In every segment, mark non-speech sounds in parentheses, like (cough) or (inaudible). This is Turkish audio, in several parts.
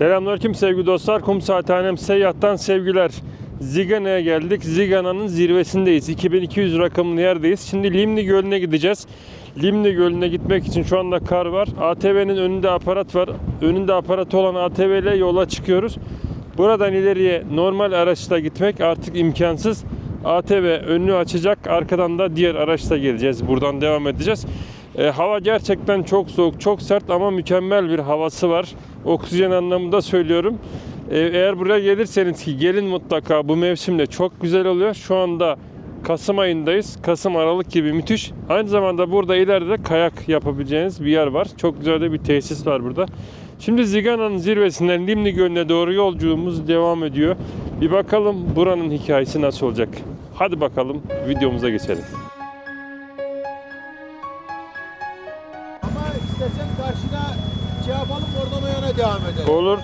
Selamünaleyküm sevgili dostlar. Kum Saathanem Seyyah'tan sevgiler. Zigana'ya geldik. Zigana'nın zirvesindeyiz. 2200 rakımlı yerdeyiz. Şimdi Limni Gölü'ne gideceğiz. Limni Gölü'ne gitmek için şu anda kar var. ATV'nin önünde aparat var. Önünde aparat olan ATV ile yola çıkıyoruz. Buradan ileriye normal araçla gitmek artık imkansız. ATV önünü açacak. Arkadan da diğer araçla geleceğiz. Buradan devam edeceğiz. E, hava gerçekten çok soğuk, çok sert ama mükemmel bir havası var. Oksijen anlamında söylüyorum. E, eğer buraya gelirseniz ki gelin mutlaka bu mevsimde çok güzel oluyor. Şu anda Kasım ayındayız. Kasım Aralık gibi müthiş. Aynı zamanda burada ileride kayak yapabileceğiniz bir yer var. Çok güzel de bir tesis var burada. Şimdi Zigana'nın zirvesinden Limni Gölü'ne doğru yolculuğumuz devam ediyor. Bir bakalım buranın hikayesi nasıl olacak. Hadi bakalım videomuza geçelim. Devam edelim. Olur.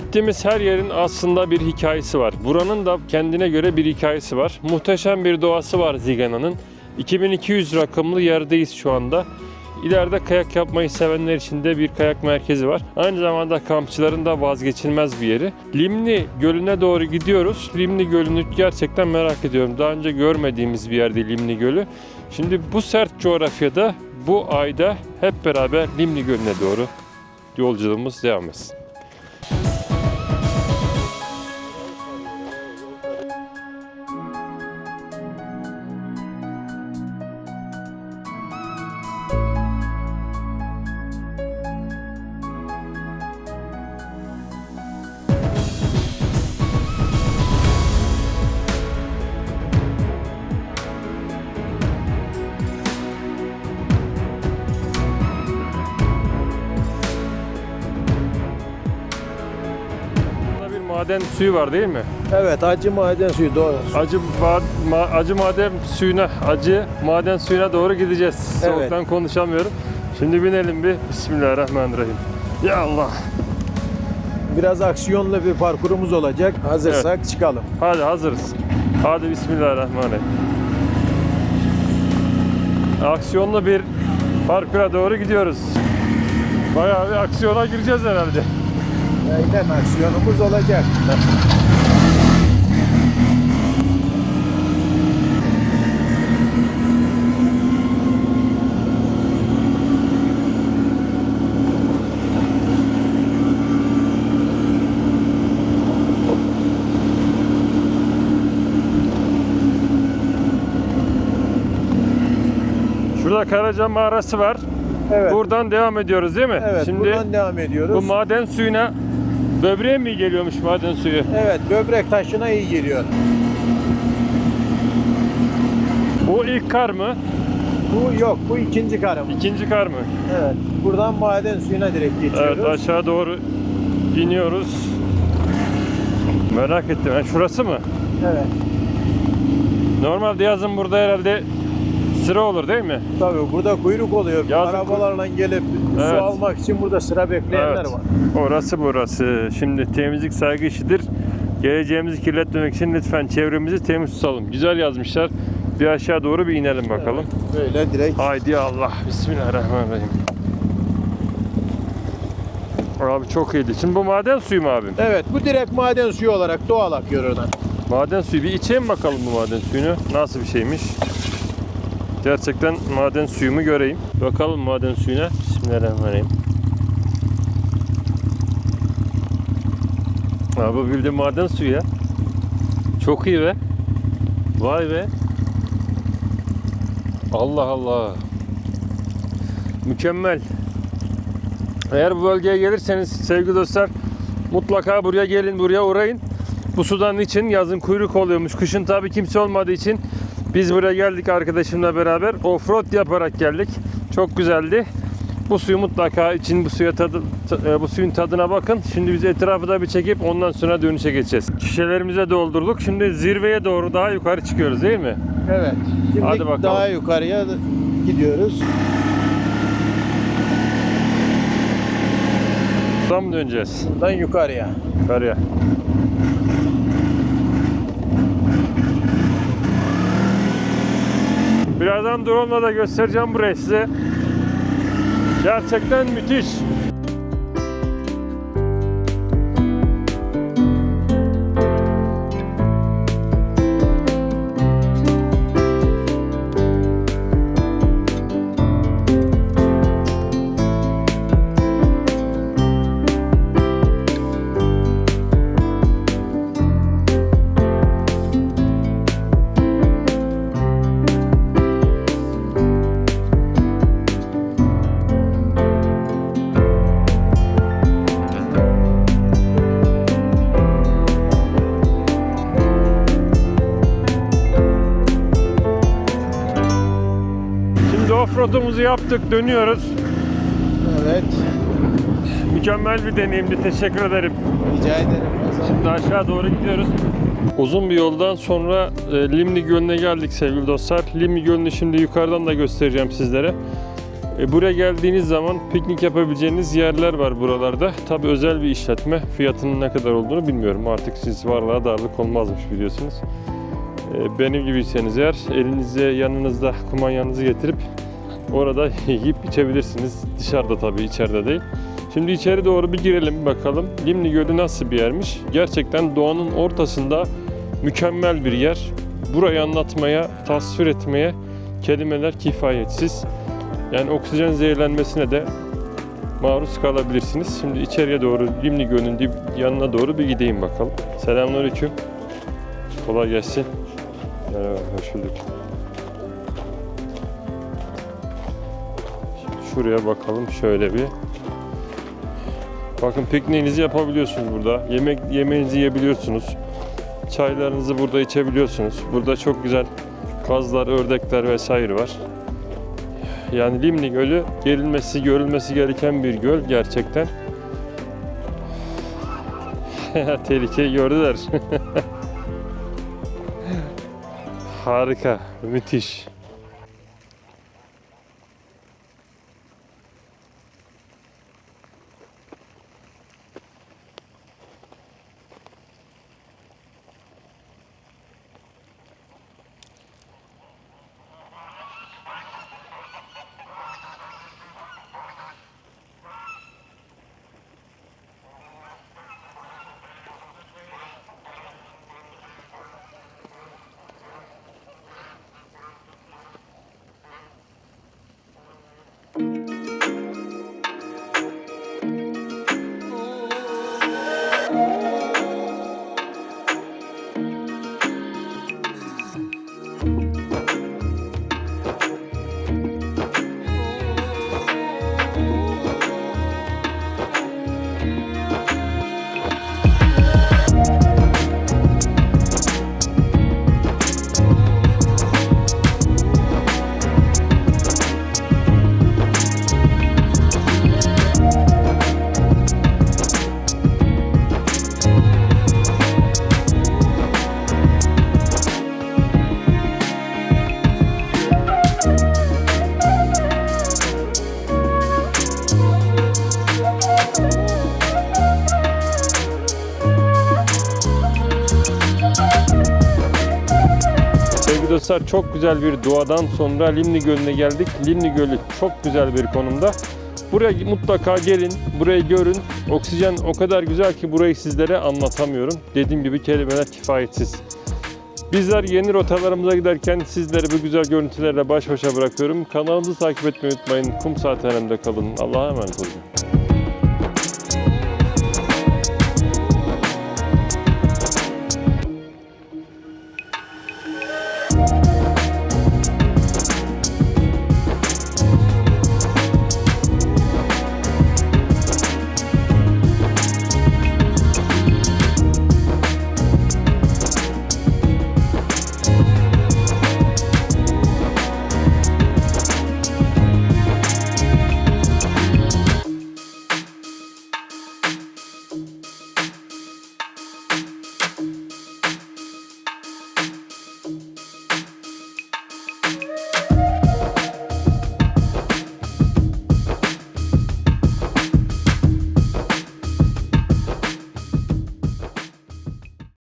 Gittiğimiz her yerin aslında bir hikayesi var. Buranın da kendine göre bir hikayesi var. Muhteşem bir doğası var Zigana'nın. 2200 rakımlı yerdeyiz şu anda. İleride kayak yapmayı sevenler için de bir kayak merkezi var. Aynı zamanda kampçıların da vazgeçilmez bir yeri. Limni Gölü'ne doğru gidiyoruz. Limni Gölü'nü gerçekten merak ediyorum. Daha önce görmediğimiz bir yerde Limni Gölü. Şimdi bu sert coğrafyada bu ayda hep beraber Limni Gölü'ne doğru yolculuğumuz devam etsin. Maden suyu var değil mi? Evet acı maden suyu doğru. Acı ma- acı maden suyuna, acı maden suyuna doğru gideceğiz. Evet. Soğuktan konuşamıyorum. Şimdi binelim bir. Bismillahirrahmanirrahim. Ya Allah. Biraz aksiyonlu bir parkurumuz olacak. Hazırsak çıkalım. Hadi hazırız. Hadi Bismillahirrahmanirrahim. Aksiyonlu bir parkura doğru gidiyoruz. Bayağı bir aksiyona gireceğiz herhalde. Aynen aksiyonumuz olacak. Şurada Karaca mağarası var. Evet. Buradan devam ediyoruz değil mi? Evet Şimdi buradan devam ediyoruz. bu maden suyuna böbreğe mi geliyormuş maden suyu? evet böbrek taşına iyi geliyor. Bu ilk kar mı? Bu yok bu ikinci karım. İkinci kar mı? Evet. Buradan maden suyuna direkt geçiyoruz. Evet aşağı doğru iniyoruz. Merak ettim. Ha, şurası mı? Evet. Normalde yazın burada herhalde sıra olur değil mi? Tabii burada kuyruk oluyor. Yazın Arabalarla gelip Evet. su almak için burada sıra bekleyenler Evet. var. Orası burası. Şimdi temizlik saygı işidir. Geleceğimizi kirletmemek için lütfen çevremizi temiz tutalım. Güzel yazmışlar. Bir aşağı doğru bir inelim bakalım. Böyle direkt Haydi Allah. Bismillahirrahmanirrahim. Abi çok iyiydi. Şimdi bu maden suyu mu abim? Evet bu direkt maden suyu olarak doğal akıyor oradan. Maden suyu. Bir içeyim bakalım bu maden suyunu. Nasıl bir şeymiş. Gerçekten maden suyumu göreyim. Bakalım maden suyuna. Bismillahirrahmanirrahim. Abi bildiğin maden suyu ya. Çok iyi be. Vay be. Allah Allah. Mükemmel. Eğer bu bölgeye gelirseniz sevgili dostlar mutlaka buraya gelin, buraya uğrayın. Bu sudan için yazın kuyruk oluyormuş. Kışın tabii kimse olmadığı için biz buraya geldik arkadaşımla beraber. Offroad yaparak geldik. Çok güzeldi. Bu suyu mutlaka için bu suya tadı, ta- e, bu suyun tadına bakın. Şimdi biz etrafı da bir çekip ondan sonra dönüşe geçeceğiz. Şişelerimize doldurduk. Şimdi zirveye doğru daha yukarı çıkıyoruz değil mi? Evet. Şimdi Hadi bakalım. daha yukarıya gidiyoruz. Buradan mı döneceğiz? Buradan yukarıya. Yukarıya. Birazdan drone'la da göstereceğim burayı size. Gerçekten müthiş. Offroad'umuzu yaptık, dönüyoruz. Evet. Mükemmel bir deneyimdi, teşekkür ederim. Rica ederim. Şimdi aşağı doğru gidiyoruz. Uzun bir yoldan sonra e, Limni Gölü'ne geldik sevgili dostlar. Limni Gölü'nü şimdi yukarıdan da göstereceğim sizlere. E, buraya geldiğiniz zaman piknik yapabileceğiniz yerler var buralarda. Tabi özel bir işletme. Fiyatının ne kadar olduğunu bilmiyorum. Artık siz varlığa darlık olmazmış biliyorsunuz. E, benim gibiyseniz eğer elinize yanınızda kumanyanızı getirip orada (laughs) yiyip içebilirsiniz. Dışarıda tabii içeride değil. Şimdi içeri doğru bir girelim bakalım. Limni Gölü nasıl bir yermiş? Gerçekten doğanın ortasında mükemmel bir yer. Burayı anlatmaya, tasvir etmeye kelimeler kifayetsiz. Yani oksijen zehirlenmesine de maruz kalabilirsiniz. Şimdi içeriye doğru Limni Gölü'nün yanına doğru bir gideyim bakalım. Selamünaleyküm. Kolay gelsin. Merhaba, hoş bulduk. Şuraya bakalım şöyle bir. Bakın pikniğinizi yapabiliyorsunuz burada. Yemek yemeğinizi yiyebiliyorsunuz. Çaylarınızı burada içebiliyorsunuz. Burada çok güzel kazlar, ördekler vesaire var. Yani Limni Gölü gelinmesi, görülmesi gereken bir göl gerçekten. (laughs) Tehlikeyi gördüler. (laughs) Harika, müthiş. Dostlar çok güzel bir doğadan sonra Limni Gölü'ne geldik. Limni Gölü çok güzel bir konumda. Buraya mutlaka gelin, burayı görün. Oksijen o kadar güzel ki burayı sizlere anlatamıyorum. Dediğim gibi kelimeler kifayetsiz. Bizler yeni rotalarımıza giderken sizleri bu güzel görüntülerle baş başa bırakıyorum. Kanalımızı takip etmeyi unutmayın. Kum saat kalın. Allah'a emanet olun.